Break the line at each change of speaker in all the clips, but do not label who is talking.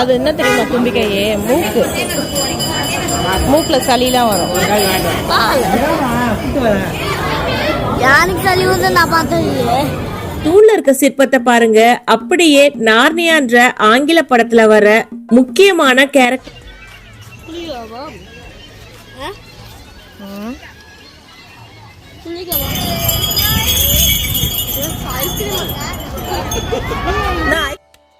அது என்ன தெரியுமா தும்பிக்கையே மூக்கு. மூக்குல சளிலாம் வரும்.
யாருக்கு சளி வந்து நான் பார்த்தது
தூண்ல இருக்க சிற்பத்தை பாருங்க. அப்படியே நார்னியான்ற ஆங்கில படத்துல வர முக்கியமான கேரக்டர்
புளியாவா?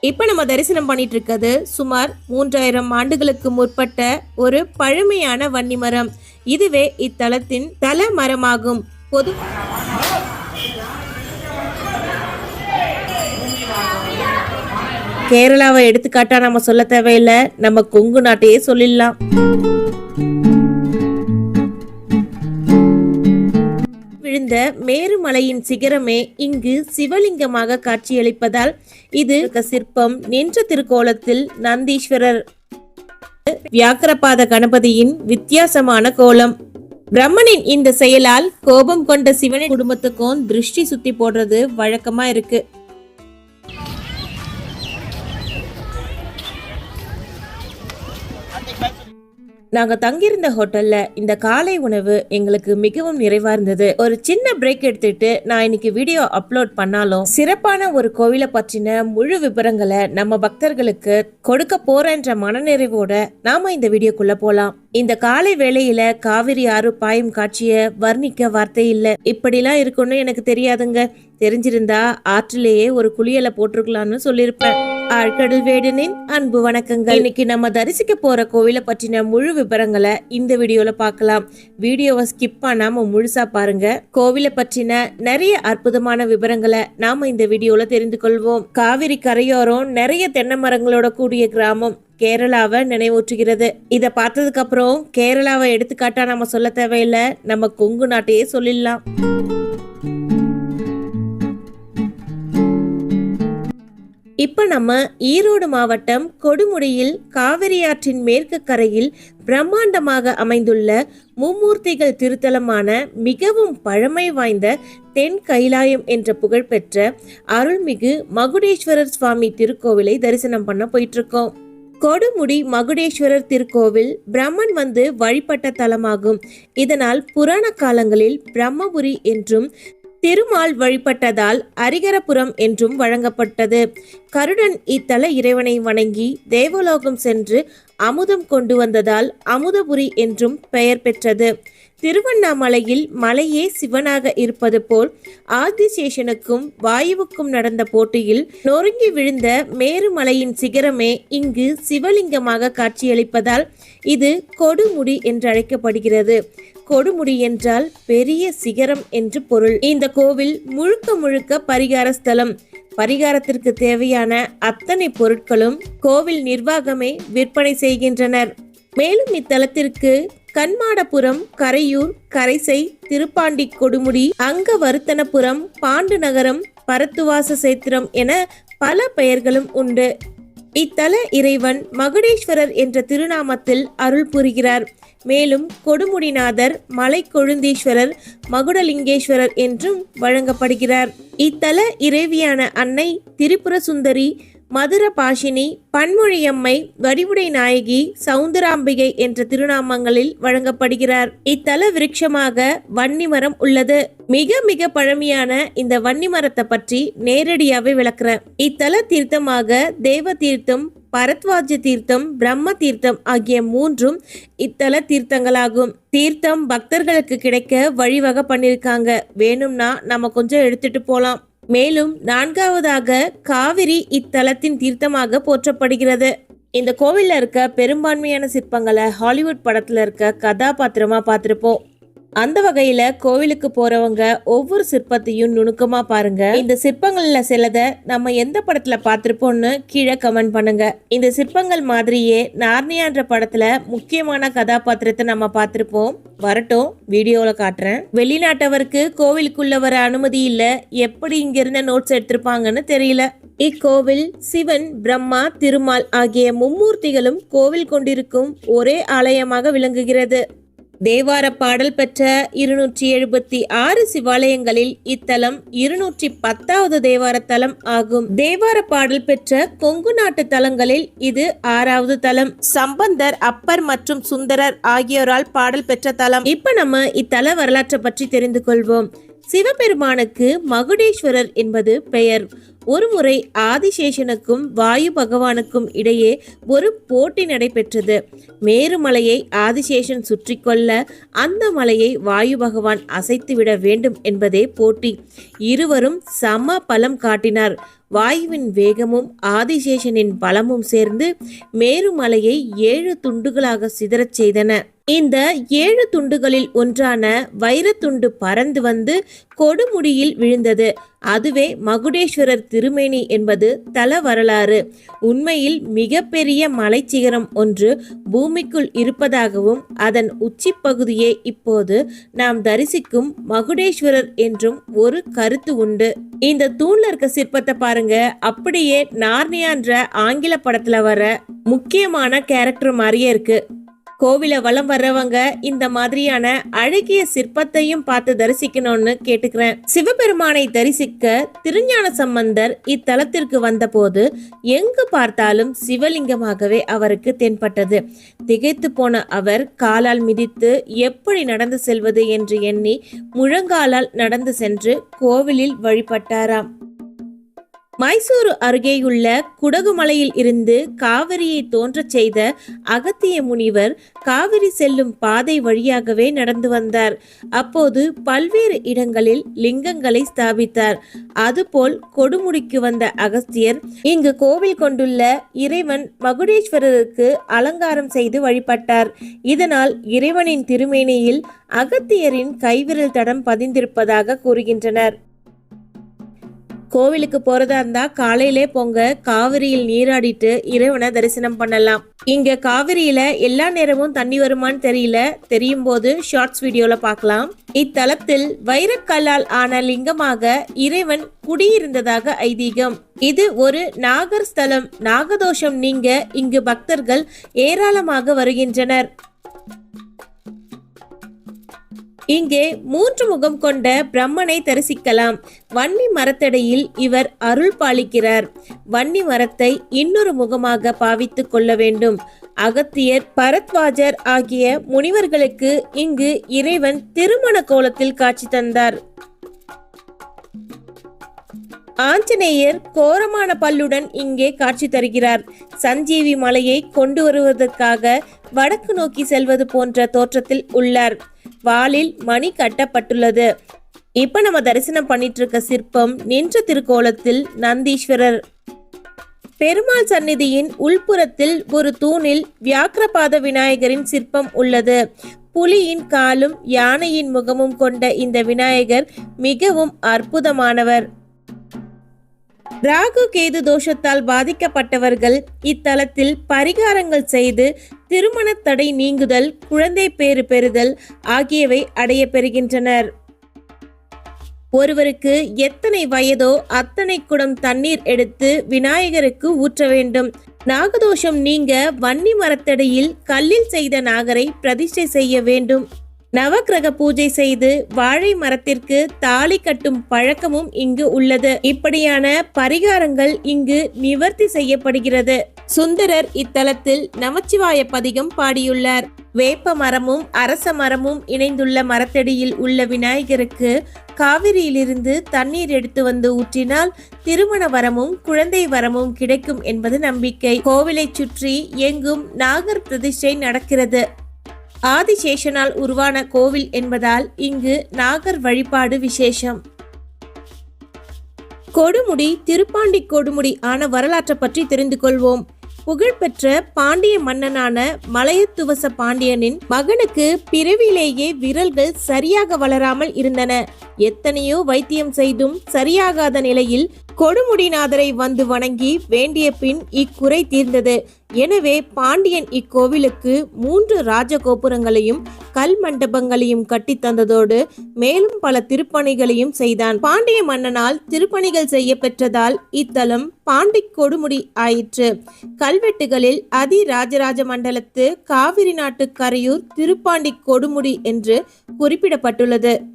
இப்போ நம்ம தரிசனம் பண்ணிட்டு இருக்கிறது சுமார் மூன்றாயிரம் ஆண்டுகளுக்கு முற்பட்ட ஒரு பழமையான வன்னிமரம் இதுவே இத்தலத்தின் தல மரமாகும். பொது கேரளாவை எடுத்துக்காட்டா நம்ம சொல்ல தேவையில்லை. நம்ம கொங்கு நாட்டையே சொல்லிடலாம். விழுந்த மேருமலையின் சிகரமே இங்கு சிவலிங்கமாக காட்சியளிப்பதால் இது சிற்பம் நின்ற திருக்கோலத்தில் நந்தீஸ்வரர் வியாக்கரபாத கணபதியின் வித்தியாசமான கோலம். பிரம்மனின் இந்த செயலால் கோபம் கொண்ட சிவனின் குடும்பத்துக்கும் திருஷ்டி சுத்தி போடுறது வழக்கமா இருக்கு. நாங்க தங்கியிருந்த ஹோட்டல்ல இந்த காலை உணவு எங்களுக்கு மிகவும் நிறைவா இருந்தது. ஒரு சின்ன பிரேக் எடுத்துட்டு நான் இன்னைக்கு வீடியோ அப்லோட் பண்ணாலும் சிறப்பான ஒரு கோவிலை பற்றின முழு விவரங்களை நம்ம பக்தர்களுக்கு கொடுக்க போறேன்ற மனநிறைவோட நாம இந்த வீடியோக்குள்ள போலாம். இந்த காலை வேளையில காவிரி ஆறு பாயும் காட்சிய வர்ணிக்க வார்த்தை இல்ல. இப்படிலாம் இருக்கும்னு எனக்கு தெரியாதுங்க. தெரிஞ்சிருந்தா ஆற்றிலேயே ஒரு குளியல போட்டிருக்கலாம்னு சொல்லியிருப்பேன். ஆழ்கடல் வேடனின் அன்பு வணக்கங்கள். இன்னைக்கு நம்ம தரிசிக்க போற கோவிலை பற்றின முழு விவரங்களை இந்த வீடியோல பார்க்கலாம். வீடியோவை ஸ்கிப் பண்ணாம முழுசா பாருங்க. கோவிலை பற்றின நிறைய அற்புதமான விவரங்களை நாம இந்த வீடியோல தெரிந்து கொள்வோம். காவிரி கரையோரம் நிறைய தென்னை மரங்களோட கூடிய கிராமம். கேரளாவை நினைவூற்றுகிறது இதை பார்த்ததுக்கு அப்புறம் கேரளாவை எடுத்துக்காட்டா நம்ம சொல்ல தேவையில்லை. நம்ம கொங்கு நாட்டையே சொல்லிடலாம். இப்ப நம்ம ஈரோடு மாவட்டம் கொடுமுடியில் காவிரி ஆற்றின் மேற்கு கரையில் பிரம்மாண்டமாக அமைந்துள்ள மும்மூர்த்திகள் திருத்தலமான மிகவும் பழமை வாய்ந்த தென் கைலாயம் என்ற புகழ்பெற்ற அருள்மிகு மகுடேஸ்வரர் சுவாமி திருக்கோவிலை தரிசனம் பண்ண போயிட்டு இருக்கோம். கொடுமுடி மகுடேஸ்வரர் திருக்கோவில் பிரம்மன் வந்து வழிபட்ட தலமாகும். இதனால் புராண காலங்களில் பிரம்மபுரி என்றும் திருமால் வழிபட்டதால் அரிகரபுரம் என்றும் வழங்கப்பட்டது. கருடன் இத்தல இறைவனை வணங்கி தேவலோகம் சென்று அமுதம் கொண்டு வந்ததால் அமுதபுரி என்றும் பெயர் பெற்றது. திருவண்ணாமலையில் மலையே சிவனாக இருப்பது போல் ஆதிசேஷனுக்கும் வாயுவுக்கும் நடந்த போட்டியில் நொறுங்கி விழுந்த மேருமலையின் சிகரமே இங்கு சிவலிங்கமாக காட்சியளிப்பதால் இது கொடுமுடி என்று அழைக்கப்படுகிறது கொடுமுடி என்றால் பெரிய சிகரம் என்று பொருள். இந்த கோவில் முழுக்க முழுக்க பரிகார ஸ்தலம் பரிகாரத்திற்கு தேவையான அத்தனை பொருட்களும் கோவில் நிர்வாகமே விற்பனை செய்கின்றனர். மேலும் இத்தலத்திற்கு கண்மாடபுரம் கரையூர் கரைசை திருப்பாண்டி கொடுமுடி அங்க வருத்தனபுரம் பாண்டு நகரம் பரத்துவாச சேத்திரம் என பல பெயர்களும் உண்டு. இத்தல இறைவன் மகுடேஸ்வரர் என்ற திருநாமத்தில் அருள் புரிகிறார். மேலும் கொடுமுடிநாதர் மலை கொழுந்தீஸ்வரர் மகுடலிங்கேஸ்வரர் என்றும் வழங்கப்படுகிறார். இத்தல இறைவியான அன்னை திரிபுர சுந்தரி மதுர பாஷினி பன்மொழியம்மை வடிவுடை நாயகி சவுந்தராம்பிகை என்ற திருநாமங்களில் வழங்கப்படுகிறார். இத்தல விருட்சமாக வன்னிமரம் உள்ளது. மிக மிக பழமையான இந்த வன்னி மரத்தை பற்றி நேரடியாகவே விளக்குறேன். இத்தல தீர்த்தமாக தேவ தீர்த்தம் பரத்வாஜ தீர்த்தம் பிரம்ம தீர்த்தம் ஆகிய மூன்றும் இத்தல தீர்த்தங்களாகும். தீர்த்தம் பக்தர்களுக்கு கிடைக்க வழிவகை பண்ணியிருக்காங்க. வேணும்னா நம்ம கொஞ்சம் எடுத்துட்டு போலாம். மேலும் நான்காவதாக காவிரி இத்தலத்தின் தீர்த்தமாக போற்றப்படுகிறது. இந்த கோவிலில் இருக்க பெரும்பான்மையான சிற்பங்களை ஹாலிவுட் படத்தில் இருக்க கதாபாத்திரமாக பார்த்துருப்போம். அந்த வகையில கோவிலுக்கு போறவங்க ஒவ்வொரு சிற்பத்தையும் நுணுக்கமா பாருங்க. இந்த சிற்பங்கள்ல சிலத நம்ம எந்த படத்துல பார்த்திருப்போம்னு கீழே கமெண்ட் பண்ணுங்க. இந்த சிற்பங்கள் மாதிரியே நார்னியான்ற படத்துல முக்கியமான கதாபாத்திரத்தை நம்ம பார்த்திருப்போம். வரட்டும் வீடியோல காட்டுறேன். வெளிநாட்டவருக்கு கோவிலுக்குள்ள வர அனுமதி இல்ல எப்படி இங்க இருந்த நோட்ஸ் எடுத்திருப்பாங்கன்னு தெரியல. இக்கோவில் சிவன் பிரம்மா திருமால் ஆகிய மும்மூர்த்திகளும் கோவில் கொண்டிருக்கும் ஒரே ஆலயமாக விளங்குகிறது. தேவார பாடல் பெற்ற இருநூற்றி எழுபத்தி ஆறு சிவாலயங்களில் இத்தலம் இருநூற்றி பத்தாவது தேவார தலம் ஆகும். தேவார பாடல் பெற்ற கொங்கு நாட்டு தலங்களில் இது ஆறாவது தலம். சம்பந்தர் அப்பர் மற்றும் சுந்தரர் ஆகியோரால் பாடல் பெற்ற தலம். இப்ப நம்ம இத்தல வரலாற்றை பற்றி தெரிந்து கொள்வோம். சிவபெருமானுக்கு மகுடேஸ்வரர் என்பது பெயர். ஒருமுறை ஆதிசேஷனுக்கும் வாயு பகவானுக்கும் இடையே ஒரு போட்டி நடைபெற்றது. மேருமலையை ஆதிசேஷன் சுற்றி கொள்ள அந்த மலையை வாயு பகவான் அசைத்துவிட வேண்டும் என்பதே போட்டி. இருவரும் சம பலம் காட்டினார். வாயுவின் வேகமும் ஆதிசேஷனின் பலமும் சேர்ந்து மேருமலையை ஏழு துண்டுகளாக சிதறச் செய்தன. இந்த ஏழு துண்டுகளில் ஒன்றான வைரத்துண்டு பறந்து வந்து கொடுமுடியில் விழுந்தது. அதுவே மகுடேஸ்வரர் திருமேனி என்பது தல வரலாறு. உண்மையில் மிகப்பெரிய மலைச்சிகரம் ஒன்று பூமிக்குள் இருப்பதாகவும் அதன் உச்சிப்பகுதியே இப்போது நாம் தரிசிக்கும் மகுடேஸ்வரர் என்றும் ஒரு கருத்து உண்டு. இந்த தூண்ல இருக்க சிற்பத்தை பாருங்க. அப்படியே நார்னியான்ற ஆங்கில படத்துல வர முக்கியமான கேரக்டர் மாதிரியே இருக்கு. கோவில வலம் வர்றவங்க இந்த மாதிரியான அழகிய சிற்பத்தையும் பார்த்து தரிசிக்கணும்னு கேட்டுக்கிறேன். சிவபெருமானை தரிசிக்க திருஞான சம்பந்தர் இத்தலத்திற்கு வந்தபோது எங்கு பார்த்தாலும் சிவலிங்கமாகவே அவருக்கு தென்பட்டது. திகைத்து போன அவர் காலால் மிதித்து எப்படி நடந்து செல்வது என்று எண்ணி முழங்காலால் நடந்து சென்று கோவிலில் வழிபட்டாராம். மைசூரு அருகேயுள்ள குடகுமலையில் இருந்து காவிரியை தோன்றச் செய்த அகத்திய முனிவர் காவிரி செல்லும் பாதை வழியாகவே நடந்து வந்தார். அப்போது பல்வேறு இடங்களில் லிங்கங்களை ஸ்தாபித்தார். அதுபோல் கொடுமுடிக்கு வந்த அகஸ்தியர் இங்கு கோவில் கொண்டுள்ள இறைவன் மகுடேஸ்வரருக்கு அலங்காரம் செய்து வழிபட்டார். இதனால் இறைவனின் திருமேனியில் அகத்தியரின் கைவிரல் தடம் பதிந்திருப்பதாக கூறுகின்றனர். கோவிலுக்கு போறதா இருந்தா காலையிலே போங்க. காவிரியில் நீராடிட்டு இறைவனை தரிசனம் பண்ணலாம். இங்க காவிரியில எல்லா நேரமும் தண்ணி வருமான்னு தெரியல. தெரியும் போது ஷார்ட்ஸ் வீடியோல பார்க்கலாம் இத்தலத்தில் வைரக்கல்லால் ஆன லிங்கமாக இறைவன் குடியிருந்ததாக ஐதீகம். இது ஒரு நாகர் ஸ்தலம் நாகதோஷம் நீங்க இங்கு பக்தர்கள் ஏராளமாக வருகின்றனர். இங்கே மூன்று முகம் கொண்ட பிரம்மனை தரிசிக்கலாம். வன்னி மரத்தடையில் இவர் அருள் பாலிக்கிறார். வன்னி மரத்தை இன்னொரு முகமாக பாவித்துக் கொள்ள வேண்டும். அகத்தியர் பரத்வாஜர் ஆகிய முனிவர்களுக்கு இங்கு இறைவன் திருமண கோலத்தில் காட்சி தந்தார். ஆஞ்சநேயர் கோரமான பல்லுடன் இங்கே காட்சி தருகிறார். சஞ்சீவி மலையை கொண்டு வருவதற்காக வடக்கு நோக்கி செல்வது போன்ற தோற்றத்தில் உள்ளார். வாளில் மணி கட்டப்பட்டுள்ளது. இப்ப நம்ம தரிசனம் பண்ணிட்டு இருக்க சிற்பம் நின்ற திருக்கோலத்தில் நந்தீஸ்வரர். பெருமாள் சந்நிதியின் உள்புறத்தில் ஒரு தூணில் வியாக்கிரபாத விநாயகரின் சிற்பம் உள்ளது. புலியின் காலும் யானையின் முகமும் கொண்ட இந்த விநாயகர் மிகவும் அற்புதமானவர். ராகு கேது தோஷத்தால் பாதிக்கப்பட்டவர்கள் இத்தலத்தில் பரிகாரங்கள் செய்து திருமண தடை நீங்குதல் குழந்தை பேறு பெறுதல் ஆகியவை அடைய பெறுகின்றனர். ஒருவருக்கு எத்தனை வயதோ அத்தனை குடம் தண்ணீர் எடுத்து விநாயகருக்கு ஊற்ற வேண்டும். நாகதோஷம் நீங்க வன்னி மரத்தடியில் கல்லில் செய்த நாகரை பிரதிஷ்டை செய்ய வேண்டும். நவக்கிரக பூஜை செய்து வாழை மரத்திற்கு தாலி கட்டும் பழக்கமும் இங்கு உள்ளது. இப்படியான பரிகாரங்கள் இங்கு நிவர்த்தி செய்யப்படுகிறது. சுந்தரர் இத்தலத்தில் நமச்சிவாய பதிகம் பாடியுள்ளார். வேப்ப மரமும் அரச மரமும் இணைந்துள்ள மரத்தடியில் உள்ள விநாயகருக்கு காவிரியிலிருந்து தண்ணீர் எடுத்து வந்து ஊற்றினால் திருமண வரமும் குழந்தை வரமும் கிடைக்கும் என்பது நம்பிக்கை. கோவிலை சுற்றி எங்கும் நாகர் பிரதிஷ்டை நடக்கிறது. ஆதிசேஷனால் உருவான கோவில் என்பதால் இங்கு நாகர் வழிபாடு விசேஷம். கொடுமுடி திருப்பாண்டி கொடுமுடி ஆன வரலாற்றை பற்றி தெரிந்து கொள்வோம். புகழ்பெற்ற பாண்டிய மன்னனான மலையத்துவச பாண்டியனின் மகனுக்கு பிறவிலேயே விரல்கள் சரியாக வளராமல் இருந்தன. எத்தனையோ வைத்தியம் செய்தும் சரியாகாத நிலையில் கொடுமுடிநாதரை வந்து வணங்கி வேண்டிய பின் இக்குறை தீர்ந்தது. எனவே பாண்டியன் இக்கோவிலுக்கு மூன்று ராஜகோபுரங்களையும் கல் மண்டபங்களையும் கட்டித் தந்ததோடு மேலும் பல திருப்பணிகளையும் செய்தான். பாண்டிய மன்னனால் திருப்பணிகள் செய்ய பெற்றதால் இத்தலம் பாண்டிக் கொடுமுடி ஆயிற்று. கல்வெட்டுகளில் அதி ராஜராஜ மண்டலத்து காவிரி நாட்டு கரையூர் திருப்பாண்டி கொடுமுடி என்று குறிப்பிடப்பட்டுள்ளது.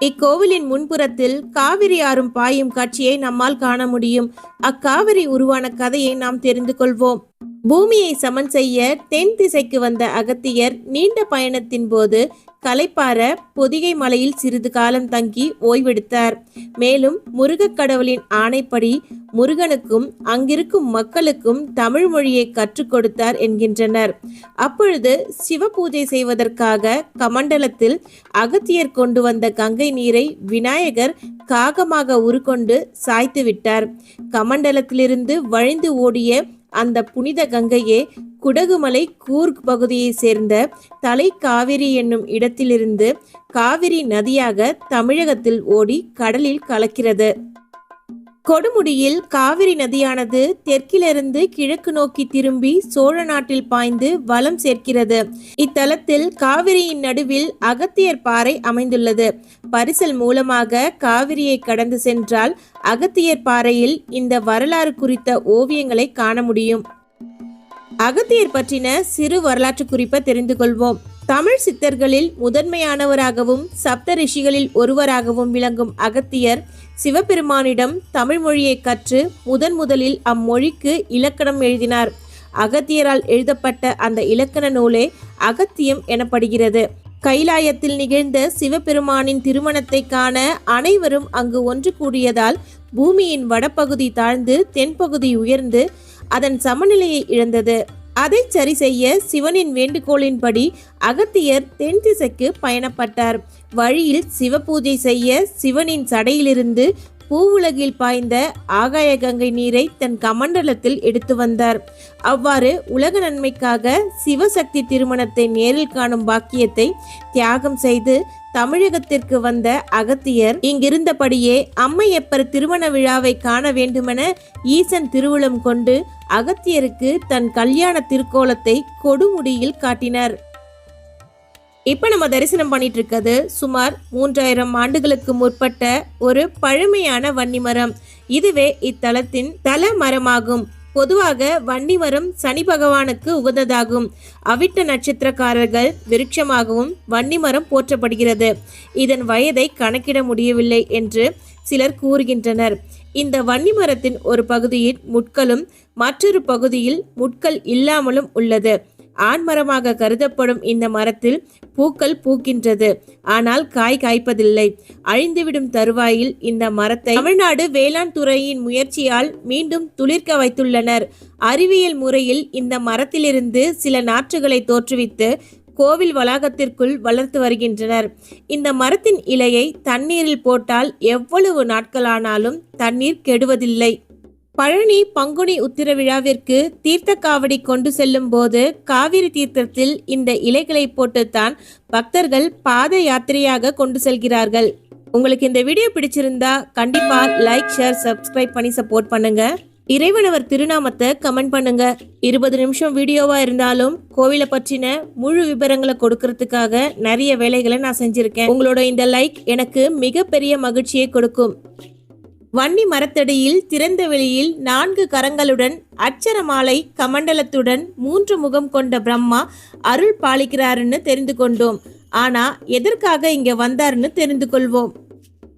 இக்கோவிலின் முன்புறத்தில் காவிரி ஆறும் பாயும் காட்சியை நம்மால் காண முடியும். அக்காவிரி உருவான கதையை நாம் தெரிந்து கொள்வோம். பூமியை சமன் செய்ய தென் திசைக்கு வந்த அகத்தியர் நீண்ட பயணத்தின் போது கலைப்பார பொதிகை மலையில் சிறிது காலம் தங்கி ஓய்வெடுத்தார். மேலும் முருகக் கடவுளின் ஆணைப்படி முருகனுக்கும் அங்கிருக்கும் மக்களுக்கும் தமிழ் மொழியை கற்றுக் கொடுத்தார் என்கின்றனர். அப்பொழுது சிவ பூஜை செய்வதற்காக கமண்டலத்தில் அகத்தியர் கொண்டு வந்த கங்கை நீரை விநாயகர் காகமாக உருக்கொண்டு சாய்த்து விட்டார் கமண்டலத்திலிருந்து வழிந்து ஓடிய அந்த புனித கங்கையே குடகுமலை கூர்க் பகுதியைச் சேர்ந்த தலை காவிரி என்னும் இடத்திலிருந்து காவிரி நதியாக தமிழகத்தில் ஓடி கடலில் கலக்கிறது. கொடுமுடியில் காவிரி நதியானது தெற்கிலிருந்து கிழக்கு நோக்கி திரும்பி சோழ நாட்டில் பாய்ந்து வலம் சேர்க்கிறது. இத்தலத்தில் காவிரியின் நடுவில் அகத்தியர் பாறை அமைந்துள்ளது. பரிசல் மூலமாக காவிரியை கடந்து சென்றால் அகத்தியர் பாறையில் இந்த வரலாறு குறித்த ஓவியங்களை காண முடியும். அகத்தியர் பற்றின சிறு வரலாற்று குறிப்பை தெரிந்து கொள்வோம். தமிழ் சித்தர்களில் முதன்மையானவராகவும் சப்த ரிஷிகளில் ஒருவராகவும் விளங்கும் அகத்தியர் சிவபெருமானிடம் தமிழ் மொழியை கற்று முதன் முதலில் அம்மொழிக்கு இலக்கணம் எழுதினார். அகத்தியரால் எழுதப்பட்ட அந்த இலக்கண நூலே அகத்தியம் எனப்படுகிறது. கைலாயத்தில் நிகழ்ந்த சிவபெருமானின் திருமணத்தை காண அனைவரும் அங்கு ஒன்று கூடியதால் பூமியின் வடபகுதி தாழ்ந்து தென்பகுதி உயர்ந்து அதன் சமநிலையை இழந்தது. அதை சரி செய்ய சிவனின் வேண்டுகோளின்படி அகத்தியர் தென் திசைக்கு பயணப்பட்டார். வழியில் சிவபூஜை செய்ய சிவனின் சடையிலிருந்து பூவுலகில் பாய்ந்த ஆகாய கங்கை நீரை தன் கமண்டலத்தில் எடுத்து வந்தார். அவ்வாறு உலக நன்மைக்காக சிவசக்தி திருமணத்தை நேரில் காணும் பாக்கியத்தை தியாகம் செய்து தமிழகத்திற்கு வந்த அகத்தியர் இங்கிருந்தபடியே அம்மையப்பர் திருமண விழாவை காண வேண்டுமென ஈசன் திருவுளம் கொண்டு அகத்தியருக்கு தன் கல்யாண திருக்கோலத்தை கொடுமுடியில் காட்டினர். இப்ப நம்ம தரிசனம் பண்ணிட்டு இருக்கிறது சுமார் மூன்றாயிரம் ஆண்டுகளுக்கு முற்பட்ட ஒரு பழமையான வன்னிமரம் இதுவே இத்தலத்தின் தல மரமாகும். பொதுவாக வன்னிமரம் சனி பகவானுக்கு உகந்ததாகும். அவிட்ட நட்சத்திரக்காரர்கள் விருட்சமாகவும் வன்னிமரம் போற்றப்படுகிறது. இதன் வயதை கணக்கிட முடியவில்லை என்று சிலர் கூறுகின்றனர். இந்த வன்னிமரத்தின் ஒரு பகுதியில் முட்களும் மற்றொரு பகுதியில் முட்கள் இல்லாமலும் உள்ளது. ஆண்மரமாக கருதப்படும் இந்த மரத்தில் பூக்கள் பூக்கின்றது. ஆனால் காய் காய்ப்பதில்லை. அழிந்துவிடும் தருவாயில் இந்த மரத்தை தமிழ்நாடு வேளாண் துறையின் முயற்சியால் மீண்டும் துளிர்க்க வைத்துள்ளனர். அறிவியல் முறையில் இந்த மரத்திலிருந்து சில நாற்றுகளை தோற்றுவித்து கோவில் வளாகத்திற்குள் வளர்த்து வருகின்றனர். இந்த மரத்தின் இலையை தண்ணீரில் போட்டால் எவ்வளவு நாட்களானாலும் தண்ணீர் கெடுவதில்லை. பழனி பங்குனி உத்திர விழாவிற்கு தீர்த்த காவடி கொண்டு செல்லும் போது காவிரி தீர்த்தத்தில் இந்த இலைகளை போட்டுத்தான் பக்தர்கள் பாத யாத்திரையாக கொண்டு செல்கிறார்கள். உங்களுக்கு இந்த வீடியோ பிடிச்சிருந்தா கண்டிப்பா லைக் ஷேர் சப்ஸ்கிரைப் பண்ணி சப்போர்ட் பண்ணுங்க. இறைவனவர் திருநாமத்தை கமெண்ட் பண்ணுங்க. இருபது நிமிஷம் வீடியோவா இருந்தாலும் கோவிலை பற்றின முழு விவரங்களை கொடுக்கறதுக்காக நிறைய வேலைகளை நான் செஞ்சிருக்கேன். உங்களோட இந்த லைக் எனக்கு மிகப்பெரிய மகிழ்ச்சியை கொடுக்கும். வன்னி மரத்தடியில் திறந்த வெளியில் நான்கு கரங்களுடன் அச்சரமாலை கமண்டலத்துடன் மூன்று முகம் கொண்ட பிரம்மா அருள் பாலிக்கிறாருன்னு தெரிந்து கொண்டோம். ஆனா எதற்காக இங்க வந்தாருன்னு தெரிந்து கொள்வோம்.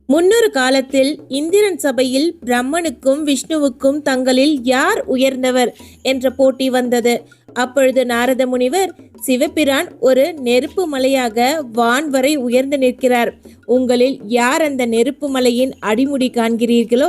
முன்னொரு காலத்தில் இந்திரன் சபையில் பிரம்மனுக்கும் விஷ்ணுவுக்கும் தங்களில் யார் உயர்ந்தவர் என்ற போட்டி வந்தது. அப்பொழுது நாரத முனிவர் சிவபிரான் ஒரு நெருப்பு மலையாக வான் வரை உயர்ந்து நிற்கிறார். உங்களில் யார் அந்த நெருப்பு மலையின் அடிமுடி காண்கிறீர்களோ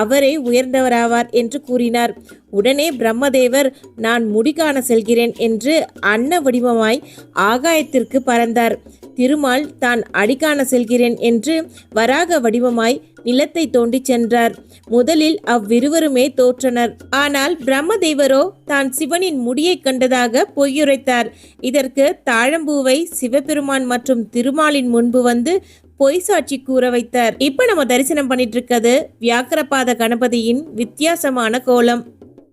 அவரே உயர்ந்தவராவார் என்று கூறினார். உடனே பிரம்மதேவர் நான் முடிகாண செல்கிறேன் என்று அன்ன வடிவமாய் ஆகாயத்திற்கு பறந்தார். திருமால் தான் அடிக்காண செல்கிறேன் என்று வராக வடிவமாய் நிலத்தை தோண்டிச் சென்றார். முதலில் அவ்விருவருமே தோற்றனர். ஆனால் பிரம்மதேவரோ தான் சிவனின் முடியை கண்டதாக பொய்யுரைத்தார். இதற்கு தாழம்பூவை சிவபெருமான் மற்றும் திருமாலின் முன்பு வந்து பொய் சாட்சி கூற வைத்தார். இப்ப நம்ம தரிசனம் பண்ணிட்டு இருக்கிறது வியாக்கரபாத கணபதியின் வித்தியாசமான கோலம்.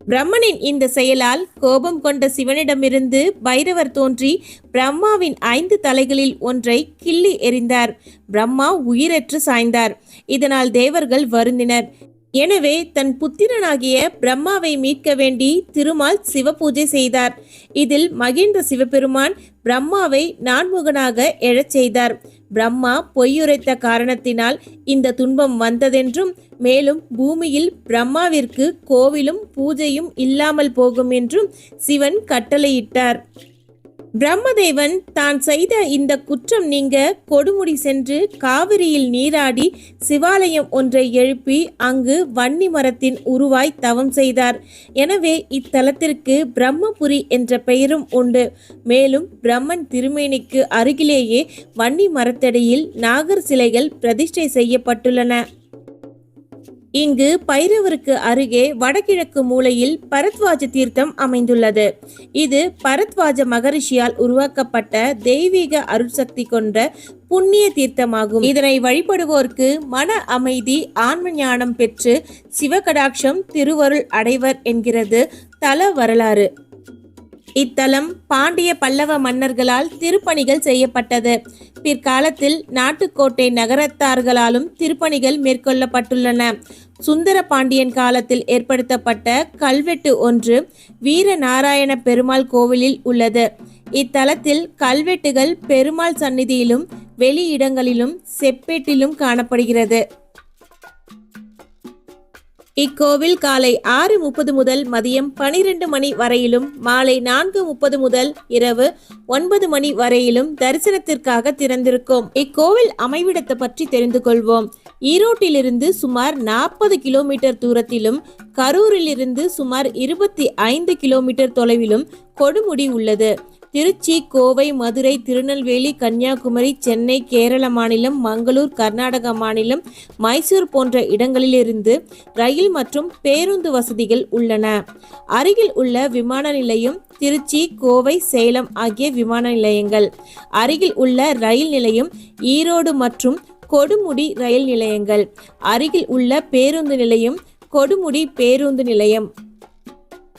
பிரம்மனின் இந்த செயலால் கோபம் கொண்ட சிவனிடமிருந்து பைரவர் தோன்றி பிரம்மாவின் ஐந்து தலைகளில் ஒன்றை கிள்ளி எறிந்தார். பிரம்மா உயிரற்று சாய்ந்தார். இதனால் தேவர்கள் வருந்தினர். எனவே தன் புத்திரனாகிய பிரம்மாவை மீட்க வேண்டி திருமால் சிவபூஜை செய்தார். இதில் மகேந்திர சிவபெருமான் பிரம்மாவை நான்முகனாக எழச் செய்தார். பிரம்மா பொய்யுரைத்த காரணத்தினால் இந்த துன்பம் வந்ததென்றும் மேலும் பூமியில் பிரம்மாவிற்கு கோவிலும் பூஜையும் இல்லாமல் போகும் என்றும் சிவன் கட்டளையிட்டார். பிரம்மதேவன் தான் செய்த இந்த குற்றம் நீங்க கொடுமுடி சென்று காவிரியில் நீராடி சிவாலயம் ஒன்றை எழுப்பி அங்கு வன்னி மரத்தின் உருவாய் தவம் செய்தார். எனவே இத்தலத்திற்கு பிரம்மபுரி என்ற பெயரும் உண்டு. மேலும் பிரம்மன் திருமேனிக்கு அருகிலேயே வன்னி மரத்தடியில் நாகர் சிலைகள் பிரதிஷ்டை செய்யப்பட்டுள்ளன. இங்கு பைரவருக்கு அருகே வடகிழக்கு மூலையில் பரத்வாஜ தீர்த்தம் அமைந்துள்ளது. இது பரத்வாஜ மகரிஷியால் உருவாக்கப்பட்ட தெய்வீக அருட்சக்தி கொண்ட புண்ணிய தீர்த்தமாகும். இதனை வழிபடுவோருக்கு மன அமைதி ஆன்ம ஞானம் பெற்று சிவகடாட்சம் திருவருள் அடைவர் என்கிறது தல வரலாறு. இத்தலம் பாண்டிய பல்லவ மன்னர்களால் திருப்பணிகள் செய்யப்பட்டது. பிற்காலத்தில் நாட்டுக்கோட்டை நகரத்தார்களாலும் திருப்பணிகள் மேற்கொள்ளப்பட்டுள்ளன. சுந்தர பாண்டியன் காலத்தில் ஏற்படுத்தப்பட்ட கல்வெட்டு ஒன்று வீரநாராயண பெருமாள் கோவிலில் உள்ளது. இத்தலத்தில் கல்வெட்டுகள் பெருமாள் சந்நிதியிலும் வெளியிடங்களிலும் செப்பேட்டிலும் காணப்படுகிறது. இக்கோவில் காலை ஆறு முப்பது முதல் மதியம் பனிரெண்டு மணி வரையிலும் மாலை நான்கு முப்பது முதல் இரவு ஒன்பது மணி வரையிலும் தரிசனத்திற்காக திறந்திருக்கும். இக்கோவில் அமைவிடத்தை பற்றி தெரிந்து கொள்வோம். ஈரோட்டிலிருந்து சுமார் நாற்பது கிலோமீட்டர் தூரத்திலும் கரூரிலிருந்து சுமார் இருபத்தி ஐந்து கிலோமீட்டர் தொலைவிலும் கொடுமுடி உள்ளது. திருச்சி கோவை மதுரை திருநெல்வேலி கன்னியாகுமரி சென்னை கேரள மாநிலம் மங்களூர் கர்நாடக மாநிலம் மைசூர் போன்ற இடங்களிலிருந்து ரயில் மற்றும் பேருந்து வசதிகள் உள்ளன. அருகில் உள்ள விமான நிலையம் திருச்சி கோவை சேலம் ஆகிய விமான நிலையங்கள். அருகில் உள்ள ரயில் நிலையம் ஈரோடு மற்றும் கொடுமுடி ரயில் நிலையங்கள். அருகில் உள்ள பேருந்து நிலையம் கொடுமுடி பேருந்து நிலையம்.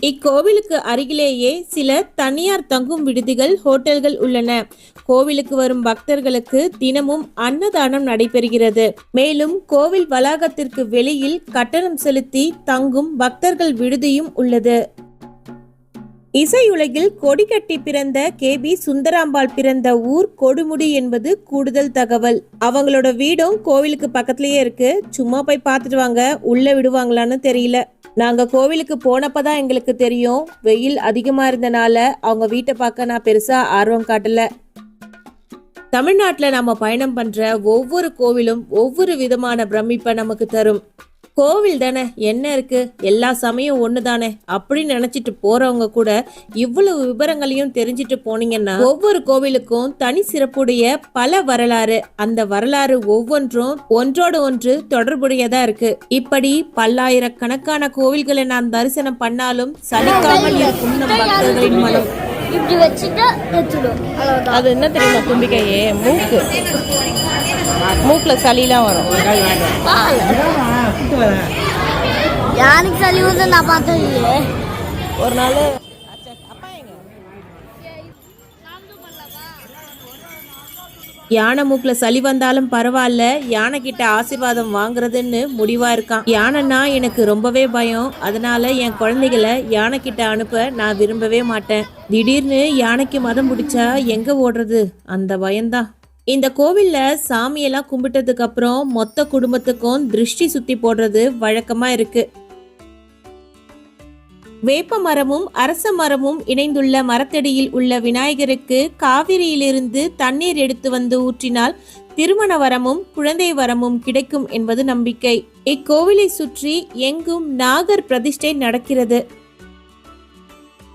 இக்கோவிலுக்கு அருகிலேயே சில தனியார் தங்கும் விடுதிகள் ஹோட்டல்கள் உள்ளன. கோவிலுக்கு வரும் பக்தர்களுக்கு தினமும் அன்னதானம் நடைபெறுகிறது. மேலும் கோவில் வளாகத்திற்கு வெளியில் கட்டணம் செலுத்தி தங்கும் பக்தர்கள் விடுதியும் உள்ளது. இசையுலகில் கொடிக்கட்டி பிறந்த கே. பி. சுந்தராம்பாள் பிறந்த ஊர் கொடுமுடி என்பது கூடுதல் தகவல். அவங்களோட வீடும் கோவிலுக்கு பக்கத்துலயே இருக்கு. சும்மா போய் பார்த்துட்டு வாங்க. உள்ள விடுவாங்களான்னு தெரியல. நாங்க கோவிலுக்கு போனப்பதான் எங்களுக்கு தெரியும். வெயில் அதிகமா இருந்தனால அவங்க வீட்டை பார்க்க நான் பெருசா ஆர்வம் காட்டல. தமிழ்நாட்டில் நாம பயணம் பண்ற ஒவ்வொரு கோவிலும் ஒவ்வொரு விதமான பிரமிப்பை நமக்கு தரும். கோவில் தானே? என்ன இருக்கு? எல்லா சமயம் ஒன்று தானே அப்படின்னு நினைச்சிட்டு போறவங்க கூட இவ்வளவு விவரங்களையும் தெரிஞ்சிட்டு போனீங்கன்னா ஒவ்வொரு கோவிலுக்கும் தனி சிறப்புடைய பல வரலாறு. அந்த வரலாறு ஒவ்வொன்றும் ஒன்றோடு ஒன்று தொடர்புடையதா இருக்கு. இப்படி பல்லாயிரக்கணக்கான கோவில்களை நான் தரிசனம் பண்ணாலும் சலிக்காமல் இருக்கும் நம் பக்தர்களின் மனம்.
இப்படி வச்சுட்டு
அது என்ன தெரியுமா தும்பிக்கையே? மூக்கு. மூக்கில் சளிலாம் வரும்.
பால் யாருக்கு சளி வந்து நான் பார்த்தது இல்லையே.
ஒரு நாள். யானை மூக்குல சளி வந்தாலும் பரவாயில்ல. யானை கிட்ட ஆசீர்வாதம் வாங்குறதுன்னு முடிவா இருக்கான். யானைன்னா எனக்கு ரொம்பவே பயம். அதனால என் குழந்தைகளை யானை கிட்ட அனுப்ப நான் விரும்பவே மாட்டேன். திடீர்னு யானைக்கு மதம் பிடிச்சா எங்க ஓடுறது? அந்த பயம்தான். இந்த கோவிலில் சாமியெல்லாம் கும்பிட்டதுக்கு அப்புறம் மொத்த குடும்பத்துக்கும் திருஷ்டி சுத்தி போடுறது வழக்கமா இருக்கு. வேப்ப மரமும் அரச மரமும் இணைந்துள்ள மரத்தடியில் உள்ள விநாயகருக்கு காவிரியிலிருந்து தண்ணீர் எடுத்து வந்து ஊற்றினால் திருமண வரமும் குழந்தை வரமும் கிடைக்கும் என்பது நம்பிக்கை. இக்கோவிலை சுற்றி எங்கும் நாகர் பிரதிஷ்டை நடக்கிறது.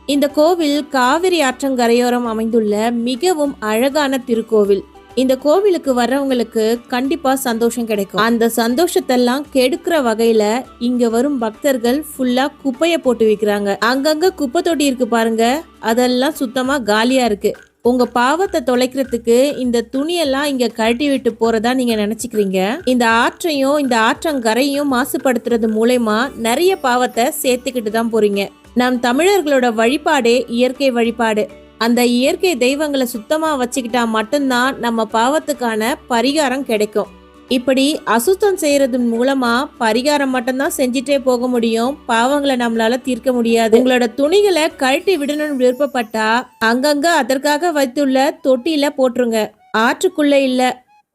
இந்த கோவில் காவிரி ஆற்றங்கரையோரம் அமைந்துள்ள மிகவும் அழகான திருக்கோவில். இந்த கோவிலுக்கு வர்றவங்களுக்கு கண்டிப்பா சந்தோஷம் கிடைக்கும். அந்த சந்தோஷத்தெல்லாம் கெடுக்கிற வகையில இங்க வரும் பக்தர்கள் ஃபுல்லா குப்பைய போட்டு வைக்கிறாங்க. அங்கங்க குப்பை தொட்டி இருக்கு பாருங்க அதெல்லாம் சுத்தமா காலியா இருக்கு. உங்க பாவத்தை தொலைக்கிறதுக்கு இந்த துணியெல்லாம் இங்க கழட்டி விட்டு போறதா நீங்க நினைச்சுக்கிறீங்க? இந்த ஆற்றையும் இந்த ஆற்றங்கரையும் மாசுபடுத்துறது மூலயமா நிறைய பாவத்தை சேர்த்துக்கிட்டு தான் போறீங்க. நம் தமிழர்களோட வழிபாடே இயற்கை வழிபாடு. அந்த இயற்கை தெய்வங்களை சுத்தமாக வச்சுக்கிட்டா மட்டும்தான் நம்ம பாவத்துக்கான பரிகாரம் கிடைக்கும். இப்படி அசுத்தம் செய்யறதன் மூலமா பரிகாரம் மட்டும்தான் செஞ்சுட்டே போக முடியும். பாவங்களை நம்மளால தீர்க்க முடியாது. உங்களோட துணிகளை கழட்டி விடணும்னு விருப்பப்பட்டா அங்கங்க அதற்காக வைத்துள்ள தொட்டியில போட்டுருங்க. ஆற்றுக்குள்ள இல்ல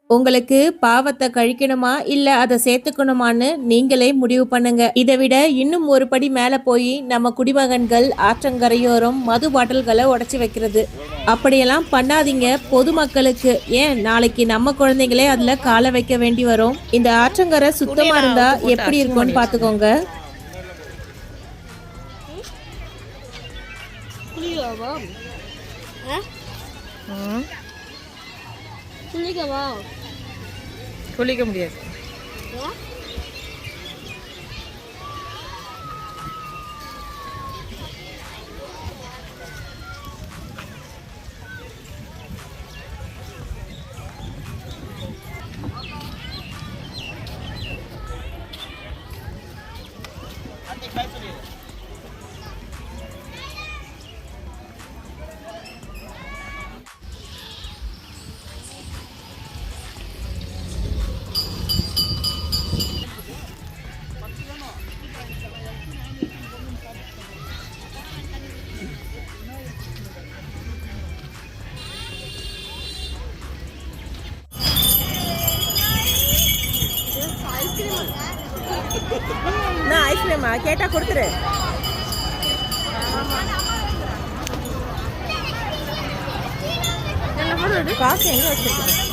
உங்களுக்கு பாவத்தை கழிக்கணுமா? இல்ல அதை சேர்த்துக்கணுமான்னு நீங்களே முடிவு பண்ணுங்க. இதை விட இன்னும் ஒரு படி மேல போய் நம்ம குடிமகன்கள் ஆற்றங்கரையோரம் மது பாட்டில்களை உடைச்சு வைக்கிறது. அப்படியெல்லாம் பண்ணாதீங்க பொதுமக்களுக்கு. ஏன்? நாளைக்கு நம்ம குழந்தைங்களே அதுல காலை வைக்க வேண்டி வரும். இந்த ஆற்றங்கரை சுத்தமா இருந்தா எப்படி இருக்கும்னு பாத்துக்கோங்க.
ம்.
குளிக்கவா?
குளிக்க முடியாது. கேட்டா கொடுத்துரு. காசு எங்க வச்சிருக்கீங்க?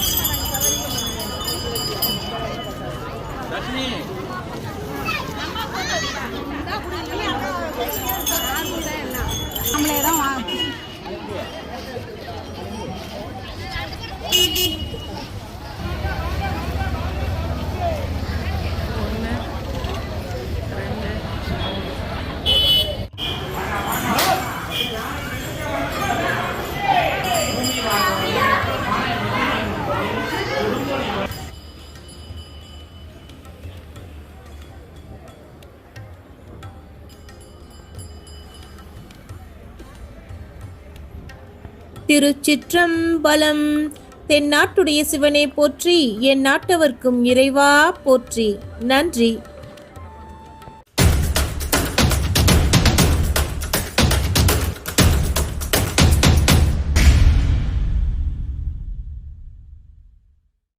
திருச்சிற்றம்பலம். தென்னாட்டுடைய சிவனை போற்றி என் நாட்டவர்க்கும் இறைவா போற்றி. நன்றி.